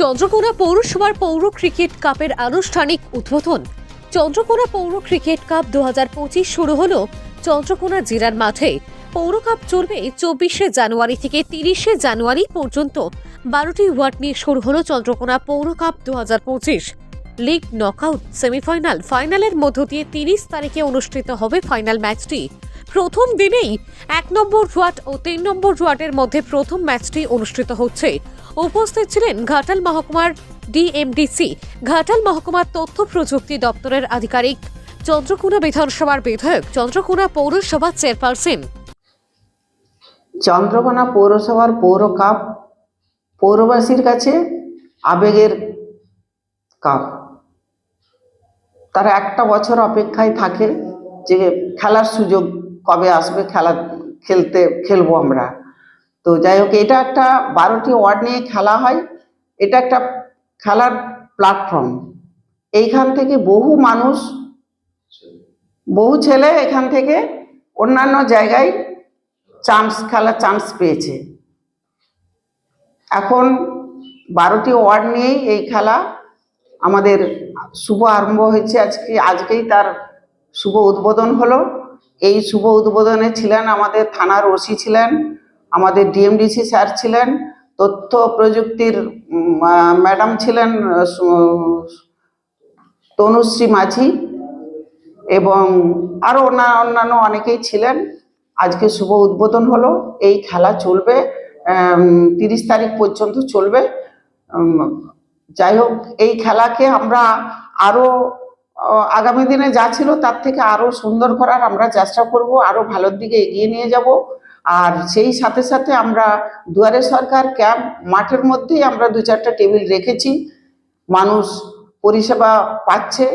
চন্দ্রকোনা পৌরসভার পৌর ক্রিকেট কাপের আনুষ্ঠানিক উদ্বোধন। চন্দ্রকোনা পৌর ক্রিকেট কাপ দু হাজার পঁচিশ শুরু হলো চন্দ্রকোনা জেলার মাঠে। পৌর কাপ চলবে চব্বিশে জানুয়ারি থেকে তিরিশে জানুয়ারি পর্যন্ত। বারোটি ওয়ার্ড নিয়ে শুরু হলো চন্দ্রকোনা পৌর কাপ দু লিগ নকআউট, সেমিফাইনাল, ফাইনালের মধ্য দিয়ে তিরিশ তারিখে অনুষ্ঠিত হবে ফাইনাল ম্যাচটি। প্রথম দিনেই এক নম্বর ওয়ার্ড ও তিন নম্বর ওয়ার্ডের মধ্যে প্রথম ম্যাচটি অনুষ্ঠিত হচ্ছে। উপস্থিত ছিলেন ঘাটাল মহকুমার ডিএমডিসি, ঘাটাল মহকুমার তথ্য প্রযুক্তি দপ্তরের আধিকারিক, চন্দ্রকোনা বিধানসভার বিধায়ক, চন্দ্রকোনা পৌরসভার চেয়ারপারসন। চন্দ্রকোনা পৌরসভার পৌর কাপ, পৌরবাসীর কাছে আবেগের কাপ। তারা একটা বছর অপেক্ষায় থাকে যে খেলার সুযোগ কবে আসবে খেলা, খেলতে, খেলব আমরা। তো যাই হোক, এটা একটা বারোটি ওয়ার্ড নিয়ে খেলা হয়। এটা একটা খেলার প্ল্যাটফর্ম এইখান থেকে বহু মানুষ, বহু ছেলে এখান থেকে অন্যান্য জায়গায় চান্স খেলার চান্স পেয়েছে। এখন বারোটি ওয়ার্ড নিয়েই এই খেলা আমাদের শুভ আরম্ভ হয়েছে। আজকে, আজকেই তার শুভ উদ্বোধন হলো। এই শুভ উদ্বোধনে ছিলেন আমাদের থানার ওসি ছিলেন, আমাদের ডিএমডিসি স্যার ছিলেন, তথ্য প্রযুক্তির ম্যাডাম ছিলেন তনুশ্রী মাঝি এবং আরও অন্যান্য অনেকেই ছিলেন। আজকে শুভ উদ্বোধন হলো, এই খেলা চলবে তিরিশ তারিখ পর্যন্ত চলবে। যাই হোক, এই খেলাকে আমরা আরও আগামী দিনে যা ছিল তার থেকে আরও সুন্দর করার আমরা চেষ্টা করব আরও ভালোর দিকে এগিয়ে নিয়ে যাব। আর সেই সাথে সাথে আমরা দুয়ারে সরকার ক্যাম্প মাঠের মধ্যেই আমরা দু চারটা টেবিল রেখেছি। মানুষ পরিষেবা পাচ্ছে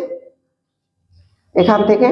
এখান থেকে।